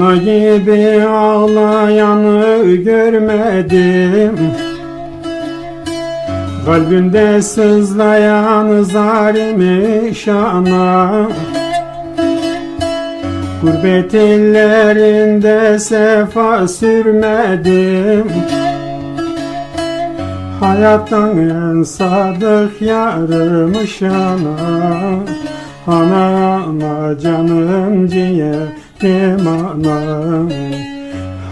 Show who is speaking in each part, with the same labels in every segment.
Speaker 1: gibi ağlayanı görmedim. Kalbimde sızlayan zalim şana Gurbet illerinde sefa sürmedim. Hayattan en sadık yarımış ana Ana ana canım ciğerim ana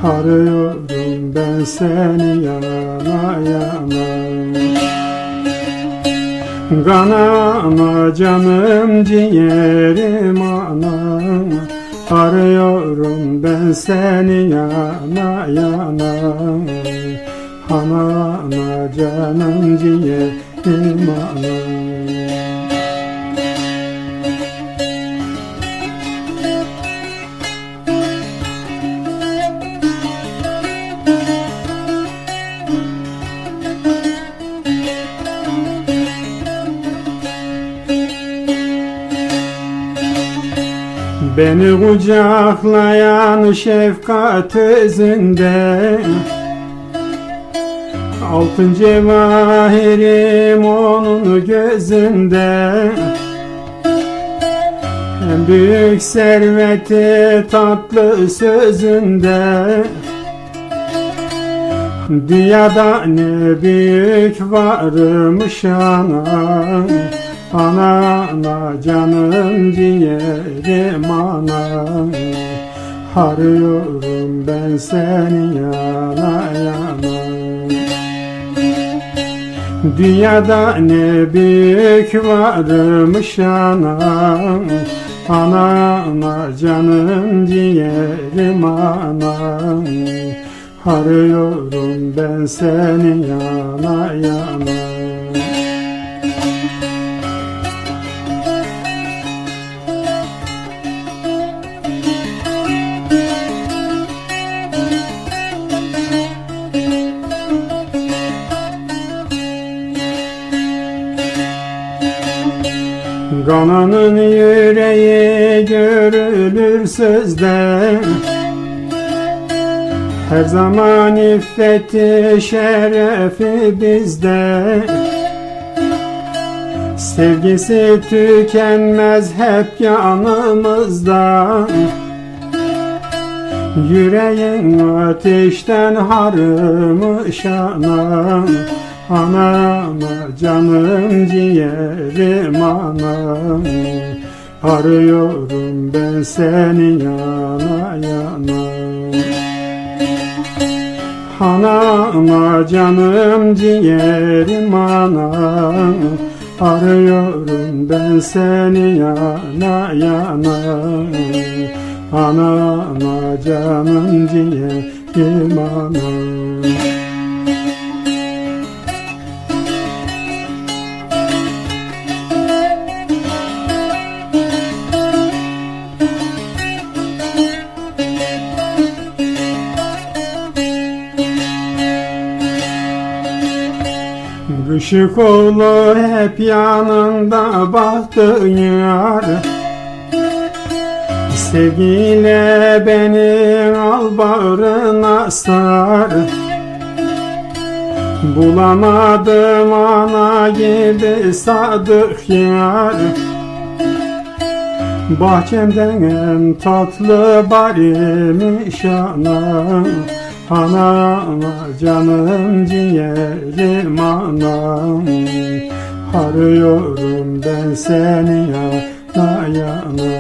Speaker 1: Arıyorum ben seni yana yana. Kanama canım ciğerim ana Arıyorum ben seni yana yana. Ana ana canım ciğerim ana Beni kucaklayan şefkat izinde. Altın cevahirim onun gözünde. En büyük serveti tatlı sözünde. Dünyada ne büyük varmış ana Ana ana canım ciğerim ana Arıyorum ben seni yana yana. Dünyada ne büyük varmış ana Ana ana canım ciğerim ana Arıyorum ben seni yana yana Kananın yüreği görülür sözde. Her zaman iffeti şerefi bizde. Sevgisi tükenmez hep yanımızda. Yüreğin ateşten harımış anam Ana ana canım ciğerim anam. Arıyorum ben seni yana yana. Ana ana canım ciğerim anam. Arıyorum ben seni yana yana. Ana ana canım ciğerim anam Işık oğlu hep yanında bahtın yar Sevgiyle beni al bağrına sar. Bulamadım ana gibi sadık yar. Bahçemden en tatlı barimiş anam Ana ana canım ciğerim anam Arıyorum ben seni yana yana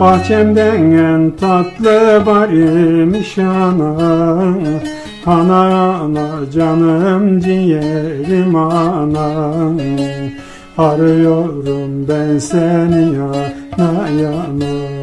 Speaker 1: Bahçemden en tatlı barimiş ana Ana ana canım ciğerim ana Arıyorum ben seni yana yana